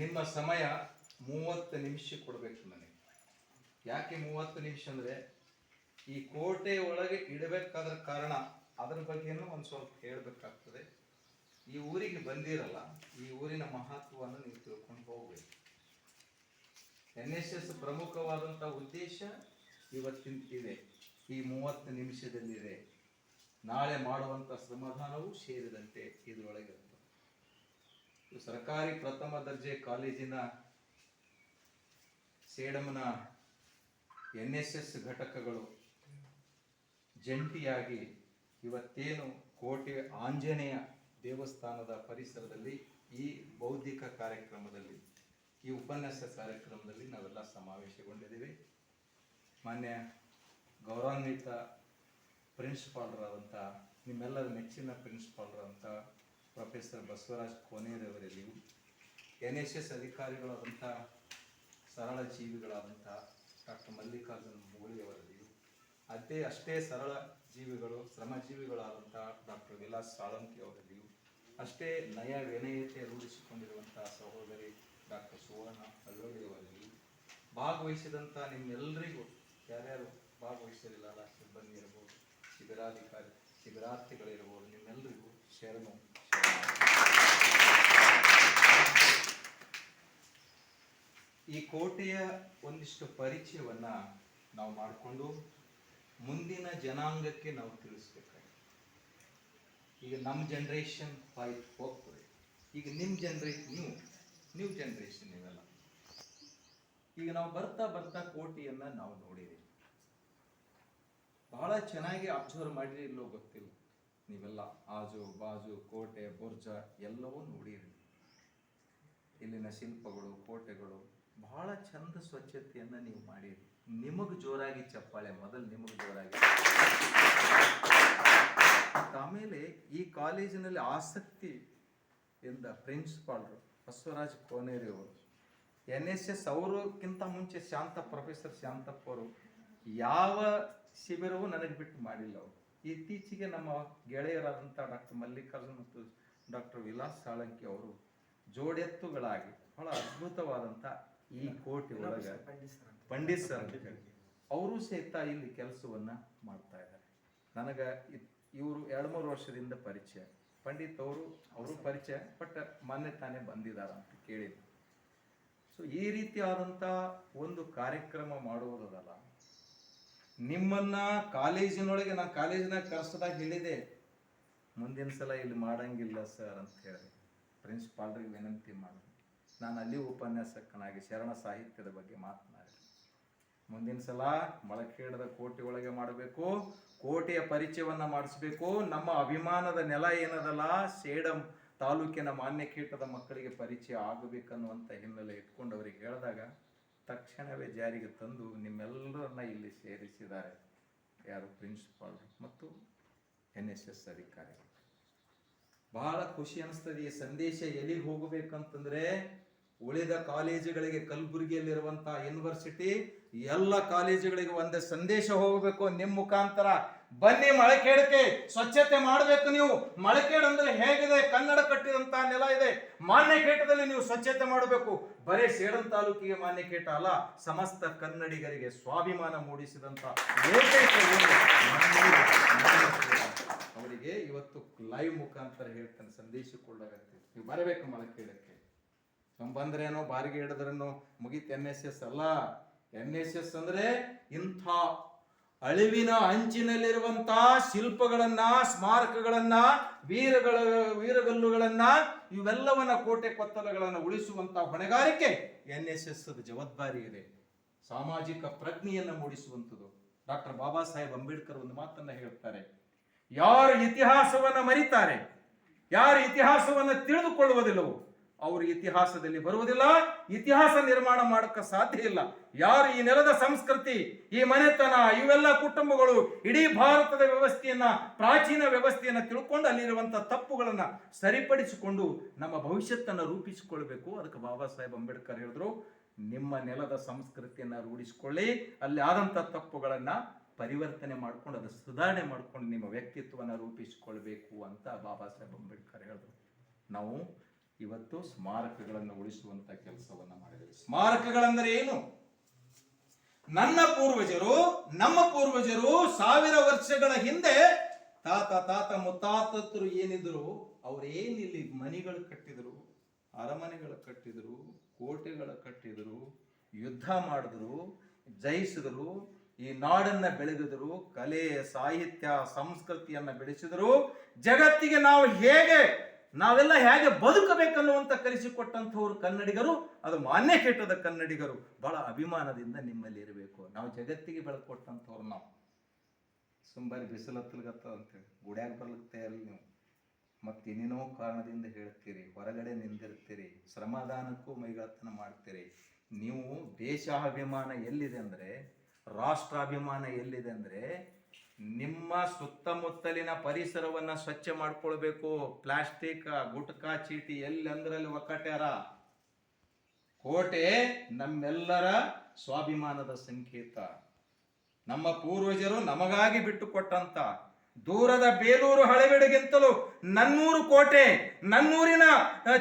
ನಿಮ್ಮ ಸಮಯ ಮೂವತ್ತು ನಿಮಿಷ ಕೊಡಬೇಕು ನನಗೆ. ಯಾಕೆ ಮೂವತ್ತು ನಿಮಿಷ ಅಂದರೆ ಈ ಕೋಟೆ ಒಳಗೆ ಇಡಬೇಕಾದ್ರ ಕಾರಣ ಅದರ ಬಗ್ಗೆನೂ ಒಂದು ಸ್ವಲ್ಪ ಹೇಳಬೇಕಾಗ್ತದೆ. ಈ ಊರಿಗೆ ಬಂದಿರಲ್ಲ, ಈ ಊರಿನ ಮಹತ್ವವನ್ನು ನೀವು ತಿಳ್ಕೊಂಡು ಹೋಗಬೇಕು. ಎನ್ ಎಸ್ ಎಸ್ ಪ್ರಮುಖವಾದಂಥ ಉದ್ದೇಶ ಇವತ್ತಿನ ಇದೆ. ಈ ಮೂವತ್ತು ನಿಮಿಷದಲ್ಲಿದೆ. ನಾಳೆ ಮಾಡುವಂಥ ಸಮಾಧಾನವೂ ಸೇರಿದಂತೆ ಇದರೊಳಗೆ. ಸರ್ಕಾರಿ ಪ್ರಥಮ ದರ್ಜೆ ಕಾಲೇಜಿನ ಸೇಡಮ್ನ ಎನ್ ಎಸ್ ಎಸ್ ಘಟಕಗಳು ಜಂಟಿಯಾಗಿ ಇವತ್ತೇನು ಕೋಟೆ ಆಂಜನೇಯ ದೇವಸ್ಥಾನದ ಪರಿಸರದಲ್ಲಿ ಈ ಬೌದ್ಧಿಕ ಕಾರ್ಯಕ್ರಮದಲ್ಲಿ, ಈ ಉಪನ್ಯಾಸ ಕಾರ್ಯಕ್ರಮದಲ್ಲಿ ನಾವೆಲ್ಲ ಸಮಾವೇಶಗೊಂಡಿದ್ದೀವಿ. ಮಾನ್ಯ ಗೌರವಾನ್ವಿತ ಪ್ರಿನ್ಸಿಪಾಲ್ರಾದಂಥ, ನಿಮ್ಮೆಲ್ಲರ ನೆಚ್ಚಿನ ಪ್ರಿನ್ಸಿಪಾಲ್ರಾದಂಥ ಪ್ರೊಫೆಸರ್ ಬಸವರಾಜ್ ಕೋನೇರವರಲ್ಲಿಯೂ ಎನ್ ಎಸ್ ಎಸ್ ಅಧಿಕಾರಿಗಳಾದಂಥ ಸರಳ ಜೀವಿಗಳಾದಂಥ ಡಾಕ್ಟರ್ ಮಲ್ಲಿಕಾರ್ಜುನ ಮೂಳಿಯವರಲ್ಲಿಯೂ ಅದೇ ಅಷ್ಟೇ ಸರಳ ಜೀವಿಗಳು ಶ್ರಮಜೀವಿಗಳಾದಂಥ ಡಾಕ್ಟರ್ ವಿಲಾಸ್ ಸಾಳಂಕಿ ಅವರಲ್ಲಿಯೂ ಅಷ್ಟೇ ನಯ ವಿನಯತೆ ರೂಢಿಸಿಕೊಂಡಿರುವಂಥ ಸಹೋದರಿ ಡಾಕ್ಟರ್ ಸುವರ್ಣ ಅಲ್ಲೋಳಿಯವರಲ್ಲಿಯೂ ಭಾಗವಹಿಸಿದಂಥ ನಿಮ್ಮೆಲ್ಲರಿಗೂ ಯಾರ್ಯಾರು ಭಾಗವಹಿಸಿರಲಿಲ್ಲ ಸಿಬ್ಬಂದಿ ಇರ್ಬೋದು, ಶಿಬಿರಾಧಿಕಾರಿ, ಶಿಬಿರಾರ್ಥಿಗಳಿರ್ಬೋದು ನಿಮ್ಮೆಲ್ಲರಿಗೂ ಶರಣು ಈ ಕೋಟೆಯ ಒಂದಿಷ್ಟು ಪರಿಚಯವನ್ನ ನಾವು ಮಾಡಿಕೊಂಡು ಮುಂದಿನ ಜನಾಂಗಕ್ಕೆ ನಾವು ತಿಳಿಸ್ಬೇಕಾಗಿದೆ. ಈಗ ನಮ್ಮ ಜನ್ರೇಷನ್ ಫೈಟ್ ಹೋಗ್ತದೆ. ಈಗ ನಿಮ್ಮ ಜನ್ರೇಷನ್ ನೀವು ನ್ಯೂ ಜನ್ರೇಷನ್ ಇವೆಲ್ಲ ಈಗ ನಾವು ಬರ್ತಾ ಬರ್ತಾ ಕೋಟೆಯನ್ನ ನಾವು ನೋಡಿದ್ದೀವಿ ಬಹಳ ಚೆನ್ನಾಗಿ ಅಬ್ಸರ್ವ್ ಮಾಡಿರಿ ಗೊತ್ತಿಲ್ಲ. ನೀವೆಲ್ಲ ಆಜು ಬಾಜು ಕೋಟೆ ಬುರ್ಜ ಎಲ್ಲವೂ ನೋಡಿರಿ. ಇಲ್ಲಿನ ಶಿಲ್ಪಗಳು, ಕೋಟೆಗಳು ಬಹಳ ಚಂದ ಸ್ವಚ್ಛತೆಯನ್ನು ನೀವು ಮಾಡಿರಿ. ನಿಮಗೆ ಜೋರಾಗಿ ಚಪ್ಪಾಳೆ, ಮೊದಲು ನಿಮಗೆ ಜೋರಾಗಿ ಆಮೇಲೆ ಈ ಕಾಲೇಜಿನಲ್ಲಿ ಆಸಕ್ತಿ ಎಂದ ಪ್ರಿನ್ಸಿಪಾಲ್ರು ಬಸವರಾಜ್ ಕೋನೇರಿ ಅವರು, ಎನ್ ಎಸ್ ಎಸ್ ಅವರಕ್ಕಿಂತ ಮುಂಚೆ ಶಾಂತ, ಪ್ರೊಫೆಸರ್ ಶಾಂತಪ್ಪ ಅವರು ಯಾವ ಶಿಬಿರವೂ ನನಗೆ ಬಿಟ್ಟು ಮಾಡಿಲ್ಲ ಅವರು. ಇತ್ತೀಚೆಗೆ ನಮ್ಮ ಗೆಳೆಯರಾದಂಥ ಡಾಕ್ಟರ್ ಮಲ್ಲಿಕಾರ್ಜುನ್ ಮತ್ತು ಡಾಕ್ಟರ್ ವಿಲಾಸ್ ಸಾಳಂಕಿ ಅವರು ಜೋಡೆತ್ತುಗಳಾಗಿ ಬಹಳ ಅದ್ಭುತವಾದಂಥ ಈ ಕೋಟಿ ಒಳಗೆ ಪಂಡಿತ್ ಸರ್ ಅಂತ. ಹೇಳಿ ಅವರು ಸಹಿತ ಇಲ್ಲಿ ಕೆಲಸವನ್ನ ಮಾಡ್ತಾ ಇದ್ದಾರೆ. ನನಗೆ ಇವರು ಎರಡು ಮೂರು ವರ್ಷದಿಂದ ಪರಿಚಯ. ಪಂಡಿತ್ ಅವರು ಅವರು ಪರಿಚಯ ಬಟ್ ಮೊನ್ನೆ ತಾನೇ ಬಂದಿದ್ದಾರೆ ಅಂತ ಕೇಳಿದ್ರು ಸೊ ಈ ರೀತಿಯಾದಂಥ ಒಂದು ಕಾರ್ಯಕ್ರಮ ಮಾಡುವುದಲ್ಲ ನಿಮ್ಮನ್ನ ಕಾಲೇಜಿನೊಳಗೆ ನಾನು ಕಾಲೇಜಿನಾಗ ಕರೆಸ್ದಾಗ ಹೇಳಿದೆ. ಮುಂದಿನ ಸಲ ಇಲ್ಲಿ ಮಾಡಂಗಿಲ್ಲ ಸರ್ ಅಂತ ಹೇಳಿದೆ ಪ್ರಿನ್ಸಿಪಾಲ್ರಿಗೆ ವಿನಂತಿ ಮಾಡಿದೆ. ನಾನು ಅಲ್ಲಿ ಉಪನ್ಯಾಸಕನಾಗಿ ಶರಣ ಸಾಹಿತ್ಯದ ಬಗ್ಗೆ ಮಾತನಾಡಿದೆ. ಮುಂದಿನ ಸಲ ಮೊಳಕೇಡದ ಕೋಟೆ ಒಳಗೆ ಮಾಡಬೇಕು, ಕೋಟೆಯ ಪರಿಚಯವನ್ನ ಮಾಡಿಸ್ಬೇಕು. ನಮ್ಮ ಅಭಿಮಾನದ ನೆಲ ಏನದಲ್ಲ, ಸೇಡಂ ತಾಲೂಕಿನ ಮಾನ್ಯ ಕೀಟದ ಮಕ್ಕಳಿಗೆ ಪರಿಚಯ ಆಗಬೇಕನ್ನುವಂಥ ಹಿನ್ನೆಲೆ ಇಟ್ಕೊಂಡು ಅವರಿಗೆ ಹೇಳಿದಾಗ ತಕ್ಷಣವೇ ಜಾರಿಗೆ ತಂದು ನಿಮ್ಮೆಲ್ಲರನ್ನ ಇಲ್ಲಿ ಸೇರಿಸಿದ್ದಾರೆ. ಯಾರು ಪ್ರಿನ್ಸಿಪಾಲ್ ಮತ್ತು ಎನ್ ಎಸ್ ಎಸ್ ಅಧಿಕಾರಿಗಳು. ಬಹಳ ಖುಷಿ ಅನಿಸ್ತದೆ ಈ ಸಂದೇಶ ಎಲ್ಲಿಗೆ ಹೋಗಬೇಕಂತಂದ್ರೆ ಉಳಿದ ಕಾಲೇಜುಗಳಿಗೆ, ಕಲಬುರಗಿಯಲ್ಲಿರುವಂತಹ ಯೂನಿವರ್ಸಿಟಿ ಎಲ್ಲ ಕಾಲೇಜುಗಳಿಗೆ ಒಂದೇ ಸಂದೇಶ ಹೋಗಬೇಕು. ನಿಮ್ಮ ಮುಖಾಂತರ ಬನ್ನಿ ಮಳಕೇಡಕ್ಕೆ ಸ್ವಚ್ಛತೆ ಮಾಡಬೇಕು ನೀವು. ಮಳಕೇಡ್ ಅಂದ್ರೆ ಹೇಗಿದೆ? ಕನ್ನಡ ಕಟ್ಟಿದಂತ ನೆಲ ಇದೆ. ಮಾನ್ಯ ಕೇಟದಲ್ಲಿ ನೀವು ಸ್ವಚ್ಛತೆ ಮಾಡಬೇಕು. ಬರೇ ಸೇಡನ್ ತಾಲೂಕಿಗೆ ಮಾನ್ಯಕೇಟ ಅಲ್ಲ, ಸಮಸ್ತ ಕನ್ನಡಿಗರಿಗೆ ಸ್ವಾಭಿಮಾನ ಮೂಡಿಸಿದಂತ ಅವರಿಗೆ ಇವತ್ತು ಲೈವ್ ಮುಖಾಂತರ ಹೇಳ್ತಾನೆ. ಸಂದೇಶ ಕೊಡಲಾಗತ್ತೆ ನೀವು ಬರಬೇಕು ಮಳಕೇಡಕ್ಕೆ. ನಮ್ ಬಂದ್ರೇನೋ, ಬಾರಿಗೆ ಹಿಡಿದ್ರೇನೋ, ಮುಗೀತು ಎನ್ ಎಸ್ ಎಸ್ ಅಲ್ಲ. ಎನ್ ಎಸ್ ಎಸ್ ಅಂದ್ರೆ ಇಂಥ ಅಳಿವಿನ ಅಂಚಿನಲ್ಲಿರುವಂತಹ ಶಿಲ್ಪಗಳನ್ನ, ಸ್ಮಾರಕಗಳನ್ನ, ವೀರಗಳ, ವೀರಗಲ್ಲುಗಳನ್ನ, ಇವೆಲ್ಲವನ್ನ ಕೋಟೆ ಕೊತ್ತಲಗಳನ್ನು ಉಳಿಸುವಂತಹ ಹೊಣೆಗಾರಿಕೆ ಎನ್ ಎಸ್ ಎಸ್ ಜವಾಬ್ದಾರಿ ಇದೆ. ಸಾಮಾಜಿಕ ಪ್ರಜ್ಞೆಯನ್ನ ಮೂಡಿಸುವಂಥದ್ದು. ಡಾಕ್ಟರ್ ಬಾಬಾ ಸಾಹೇಬ್ ಅಂಬೇಡ್ಕರ್ ಒಂದು ಮಾತನ್ನ ಹೇಳುತ್ತಾರೆ ಯಾರು ಇತಿಹಾಸವನ್ನ ಮರಿತಾರೆ, ಯಾರು ಇತಿಹಾಸವನ್ನ ತಿಳಿದುಕೊಳ್ಳುವುದಿಲ್ಲವೋ ಅವರು ಇತಿಹಾಸದಲ್ಲಿ ಬರುವುದಿಲ್ಲ, ಇತಿಹಾಸ ನಿರ್ಮಾಣ ಮಾಡಕ್ಕೆ ಸಾಧ್ಯ ಇಲ್ಲ. ಯಾರು ಈ ನೆಲದ ಸಂಸ್ಕೃತಿ, ಈ ಮನೆತನ, ಇವೆಲ್ಲ ಕುಟುಂಬಗಳು ಇಡೀ ಭಾರತದ ವ್ಯವಸ್ಥೆಯನ್ನ, ಪ್ರಾಚೀನ ವ್ಯವಸ್ಥೆಯನ್ನ ತಿಳ್ಕೊಂಡು ಅಲ್ಲಿರುವಂತ ತಪ್ಪುಗಳನ್ನ ಸರಿಪಡಿಸಿಕೊಂಡು ನಮ್ಮ ಭವಿಷ್ಯತ್ತನ್ನು ರೂಪಿಸಿಕೊಳ್ಬೇಕು. ಅದಕ್ಕೆ ಬಾಬಾ ಸಾಹೇಬ್ ಅಂಬೇಡ್ಕರ್ ಹೇಳಿದ್ರು, ನಿಮ್ಮ ನೆಲದ ಸಂಸ್ಕೃತಿಯನ್ನ ರೂಢಿಸಿಕೊಳ್ಳಿ, ಅಲ್ಲಿ ಆದಂತ ತಪ್ಪುಗಳನ್ನ ಪರಿವರ್ತನೆ ಮಾಡ್ಕೊಂಡು, ಅದು ಸುಧಾರಣೆ ಮಾಡ್ಕೊಂಡು ನಿಮ್ಮ ವ್ಯಕ್ತಿತ್ವನ ರೂಪಿಸಿಕೊಳ್ಬೇಕು ಅಂತ ಬಾಬಾ ಸಾಹೇಬ್ ಅಂಬೇಡ್ಕರ್ ಹೇಳಿದ್ರು. ನಾವು ಇವತ್ತು ಸ್ಮಾರಕಗಳನ್ನು ಉಳಿಸುವಂತ ಕೆಲಸವನ್ನ ಮಾಡಿದ್ದೇವೆ ಸ್ಮಾರಕಗಳಂದರೆ ಏನು? ನನ್ನ ಪೂರ್ವಜರು, ನಮ್ಮ ಪೂರ್ವಜರು ಸಾವಿರ ವರ್ಷಗಳ ಹಿಂದೆ ತಾತ ತಾತ ಮುತ್ತಾತರು ಏನಿದ್ರು ಅವರೇನು ಇಲ್ಲಿ ಮನೆಗಳು ಕಟ್ಟಿದ್ರು, ಅರಮನೆಗಳು ಕಟ್ಟಿದ್ರು, ಕೋಟೆಗಳ ಕಟ್ಟಿದ್ರು, ಯುದ್ಧ ಮಾಡಿದ್ರು, ಜಯಿಸಿದ್ರು, ಈ ನಾಡನ್ನ ಬೆಳೆದಿದ್ರು, ಕಲೆ, ಸಾಹಿತ್ಯ, ಸಂಸ್ಕೃತಿಯನ್ನ ಬೆಳೆಸಿದ್ರು, ಜಗತ್ತಿಗೆ ನಾವು ಹೇಗೆ ನಾವೆಲ್ಲ ಹೇಗೆ ಬದುಕಬೇಕನ್ನುವಂತ ಕಲಿಸಿಕೊಟ್ಟಂಥವ್ರು ಕನ್ನಡಿಗರು, ಅದು ಮಾನ್ಯ ಕೆಟ್ಟದ ಕನ್ನಡಿಗರು, ಬಹಳ ಅಭಿಮಾನದಿಂದ ನಿಮ್ಮಲ್ಲಿ ಇರಬೇಕು. ನಾವು ಜಗತ್ತಿಗೆ ಬೆಳಕೊಟ್ಟಂಥವ್ರು ನಾವು. ಸುಂಬಾರಿ ಬಿಸಿಲತ್ತಲ್ಗತ್ತ ಅಂತೇಳಿ. ಗುಡ್ಯಾಗ ಬರ್ಲಿಕ್ಕೆ ತಯಾರಿಲ್ಲ ನೀವು. ಮತ್ತಿನ್ನೇನೋ ಕಾರಣದಿಂದ ಹೇಳ್ತೀರಿ, ಹೊರಗಡೆ ನಿಂದಿರ್ತೀರಿ, ಶ್ರಮದಾನಕ್ಕೂ ಮೈಗಳತನ ಮಾಡ್ತೀರಿ. ನೀವು ದೇಶಾಭಿಮಾನ ಎಲ್ಲಿದೆ ಅಂದ್ರೆ, ರಾಷ್ಟ್ರಾಭಿಮಾನ ಎಲ್ಲಿದೆ ಅಂದ್ರೆ ನಿಮ್ಮ ಸುತ್ತಮುತ್ತಲಿನ ಪರಿಸರವನ್ನು ಸ್ವಚ್ಛ ಮಾಡ್ಕೊಳ್ಬೇಕು. ಪ್ಲಾಸ್ಟಿಕ್, ಗುಟ್ಕಾ, ಚೀಟಿ ಎಲ್ಲೆಂದ್ರಲ್ಲಿ ಒಕ್ಕಟ್ಯಾರ? ಕೋಟೆ ನಮ್ಮೆಲ್ಲರ ಸ್ವಾಭಿಮಾನದ ಸಂಕೇತ. ನಮ್ಮ ಪೂರ್ವಜರು ನಮಗಾಗಿ ಬಿಟ್ಟುಕೊಟ್ಟಂತ ದೂರದ ಬೇಲೂರು ಹಳೆಬೀಡುಗಿಂತಲೂ ನನ್ನೂರು ಕೋಟೆ, ನನ್ನೂರಿನ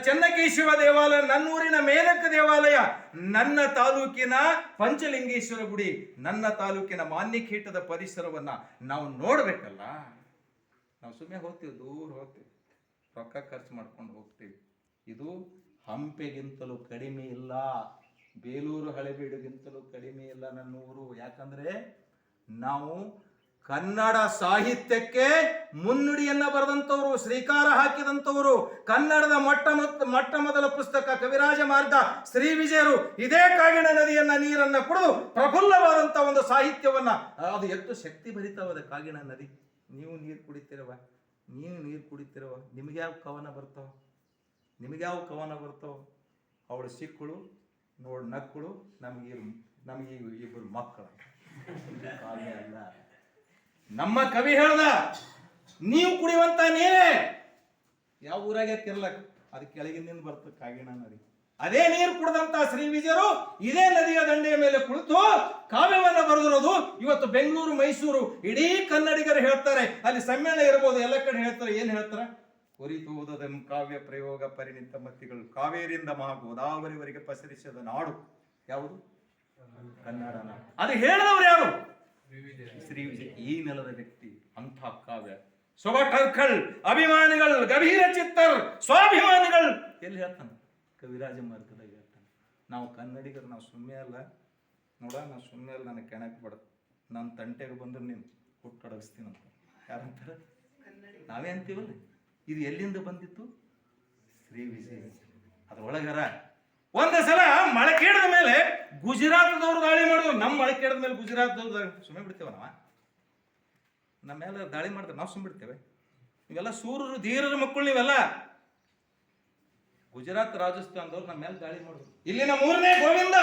ಚನ್ನಕೇಶವ ದೇವಾಲಯ, ನನ್ನೂರಿನ ಮೇಲಕ್ಕ ದೇವಾಲಯ, ನನ್ನ ತಾಲೂಕಿನ ಪಂಚಲಿಂಗೇಶ್ವರ ಗುಡಿ, ನನ್ನ ತಾಲೂಕಿನ ಮಾನ್ಯಕೀಟದ ಪರಿಸರವನ್ನ ನಾವು ನೋಡ್ಬೇಕಲ್ಲ? ನಾವು ಸುಮ್ಮನೆ ಹೋಗ್ತೀವಿ, ದೂರ ಹೋಗ್ತೀವಿ, ರೊಕ್ಕ ಖರ್ಚು ಮಾಡ್ಕೊಂಡು ಹೋಗ್ತೀವಿ. ಇದು ಹಂಪೆಗಿಂತಲೂ ಕಡಿಮೆ ಇಲ್ಲ, ಬೇಲೂರು ಹಳೆಬೀಡುಗಿಂತಲೂ ಕಡಿಮೆ ಇಲ್ಲ ನನ್ನ ಊರು ಯಾಕಂದ್ರೆ ನಾವು ಕನ್ನಡ ಸಾಹಿತ್ಯಕ್ಕೆ ಮುನ್ನುಡಿಯನ್ನ ಬರೆದಂತವರು ಶ್ರೀಕಾರ ಹಾಕಿದಂತವರು ಕನ್ನಡದ ಮೊಟ್ಟ ಮೊಟ್ಟ ಮೊದಲ ಪುಸ್ತಕ ಕವಿರಾಜ ಮಾರ್ಗ ಶ್ರೀ ವಿಜಯರು ಇದೇ ಕಾಗಿಣ ನದಿಯನ್ನ, ನೀರನ್ನ ಕುಡಿದು ಪ್ರಫುಲ್ಲವಾದಂತ ಒಂದು ಸಾಹಿತ್ಯವನ್ನ. ಅದು ಎಷ್ಟು ಶಕ್ತಿ ಭರಿತವಾದ ಕಾಗಿಣ ನದಿ. ನೀವು ನೀರು ಕುಡಿತಿರವ ನೀವು ನೀರು ಕುಡಿತಿರವ ನಿಮ್ಗೆ ಯಾವ ಕವನ ಬರ್ತಾವ? ನಿಮ್ಗೆ ಯಾವ ಕವನ ಬರ್ತಾವ? ಅವಳು ಸಿಕ್ಕಳು, ನೋಡ್ ನಕ್ಕಳು, ನಮಗೆ ನಮಗೆ ಇಬ್ಬರು ಮಕ್ಕಳು. ಅಲ್ಲ. ನಮ್ಮ ಕವಿ ಹೇಳ್ದ, ನೀವು ಕುಡಿಯುವಂತ ನೀರೇ ಯಾವ ಊರಾಗೆ ತಿರ್ಲಕ್? ಅದು ಕೆಳಗಿನಿಂದ ಬರ್ತ ಕಾಗಿಣ ನದಿ. ಅದೇ ನೀರು ಕುಡಿದಂತ ಶ್ರೀ ವಿಜಯರು ಇದೇ ನದಿಯ ದಂಡೆಯ ಮೇಲೆ ಕುಳಿತು ಕಾವ್ಯವನ್ನು ಬರೆದಿರೋದು ಇವತ್ತು ಬೆಂಗಳೂರು, ಮೈಸೂರು, ಇಡೀ ಕನ್ನಡಿಗರು ಹೇಳ್ತಾರೆ. ಅಲ್ಲಿ ಸಮ್ಮೇಳನ ಇರಬಹುದು ಎಲ್ಲ ಕಡೆ ಹೇಳ್ತಾರೆ. ಏನ್ ಹೇಳ್ತಾರೆ? ಕುರಿತುವುದಂ ಕಾವ್ಯ ಪ್ರಯೋಗ ಪರಿಣಿತ ಮತ್ತಿಗಳು ಕಾವೇರಿಯಿಂದ ಮಹಾ ಗೋದಾವರಿವರೆಗೆ ಪಸರಿಸಿದ ನಾಡು. ಯಾವುದು? ಕನ್ನಡ ನಾಡು ಅದು ಹೇಳಿದವರು ಯಾರು? ಶ್ರೀ ವಿಜಯ ಈ ನೆಲದ ವ್ಯಕ್ತಿ ಅಂಥ ಕಾವ್ಯ. ಸೊಗಟರ್ಕಳ್ ಅಭಿಮಾನಿಗಳು ಗಭೀರ ಚಿತ್ತರ್ ಸ್ವಾಭಿಮಾನಿಗಳು. ಎಲ್ಲಿ ಹೇಳ್ತಾನೆ? ಕವಿರಾಜ ಮಾರ್ಗದಾಗ ಹೇಳ್ತಾನೆ. ನಾವು ಕನ್ನಡಿಗರು ನಾವು ಸುಮ್ಮನೆ ಅಲ್ಲ. ನೋಡ ನಾವು ಸುಮ್ಮನೆ ಅಲ್ಲ ನನಗೆ ಕೆಣಕ್ ಬಡ. ನನ್ನ ತಂಟೆಗೆ ಬಂದ್ರೆ ನೀನು ಅಂತ. ಯಾರಂತಾರೆ? ನಾವೇ ಅಂತೀವಲ್ಲ. ಇದು ಎಲ್ಲಿಂದ ಬಂದಿತ್ತು? ಶ್ರೀ ವಿಜಯ. ಅದ್ರೊಳಗರ. ಒಂದು ಸಲ ಮಳೆ ಮಳಕೇಡದ ಮೇಲೆ ಗುಜರಾತ್ದವ್ರು ದಾಳಿ ಮಾಡಿದ್ರು ನಮ್ಮ ಕೇಳಿದ ಮೇಲೆ ಗುಜರಾತ್ದವ್ರು ದಾಳಿ ಸುಮ್ಮನೆ ಬಿಡ್ತೇವ ನಾವ? ನಮ್ಮ ಮೇಲೆ ದಾಳಿ ಮಾಡ್ತಾರೆ, ನಾವು ಸುಮ್ಮನೆ ಬಿಡ್ತೇವೆ. ಇವೆಲ್ಲ ಸೂರ್ಯರು ಧೀರರ ಮಕ್ಕಳು ನೀವೆಲ್ಲ. ಗುಜರಾತ್, ರಾಜಸ್ಥಾನದವ್ರು ನಮ್ಮ ಮೇಲೆ ದಾಳಿ ಮಾಡಿದ್ರು ನಮ್ಮ ಮೂರನೇ ಗೋವಿಂದ.